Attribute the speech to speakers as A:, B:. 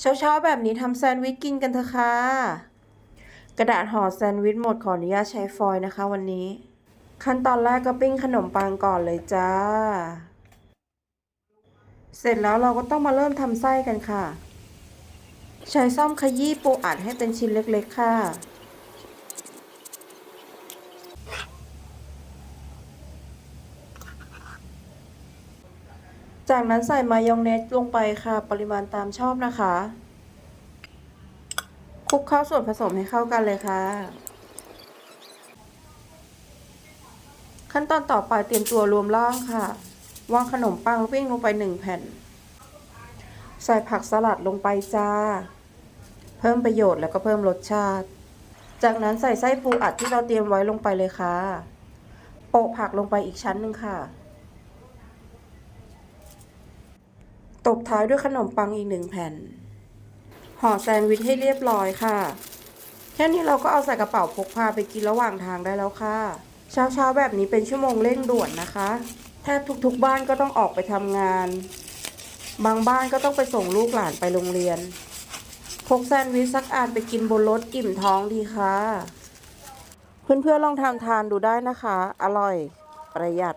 A: เช้าๆ แบบนี้ทำแซนด์วิชกินกันเถอะค่ะ กระดาษห่อแซนด์วิชหมดขออนุญาตใช้ฟอยล์นะคะวันนี้ ขั้นตอนแรกก็ปิ้งขนมปังก่อนเลยจ้า เสร็จแล้วเราก็ต้องมาเริ่มทำไส้กันค่ะ ใช้ซ่อมขยี้ปูอัดให้เป็นชิ้นเล็กๆค่ะ จากนั้นใส่มายองเนสลงไปค่ะ ปริมาณตามชอบนะคะ คลุกเข้าส่วนผสมให้เข้ากันเลยค่ะ ขั้นตอนต่อไปเตรียมตัวรวมร่างค่ะ วางขนมปังวิ่งลงไปหนึ่งแผ่น ใส่ผักสลัดลงไปจ้า เพิ่มประโยชน์แล้วก็เพิ่มรสชาติ จากนั้นใส่ไส้ปูอัดที่เราเตรียมไว้ลงไปเลยค่ะ โปะผักลงไปอีกชั้นหนึ่งค่ะ บท้ายด้วยขนมปังอีกหนึ่งแผ่น ห่อแซนด์วิชให้เรียบร้อยค่ะ แค่นี้เราก็เอาใส่กระเป๋าพกพาไปกินระหว่างทางได้แล้วค่ะ เช้าๆแบบนี้เป็นชั่วโมงเร่งด่วนนะคะ แทบทุกๆบ้านก็ต้องออกไปทำงาน บางบ้านก็ต้องไปส่งลูกหลานไปโรงเรียน พกแซนด์วิชสักอันไปกินบนรถอิ่มท้องดีค่ะ เพื่อนๆลองทำทานดูได้นะคะ อร่อยประหยัด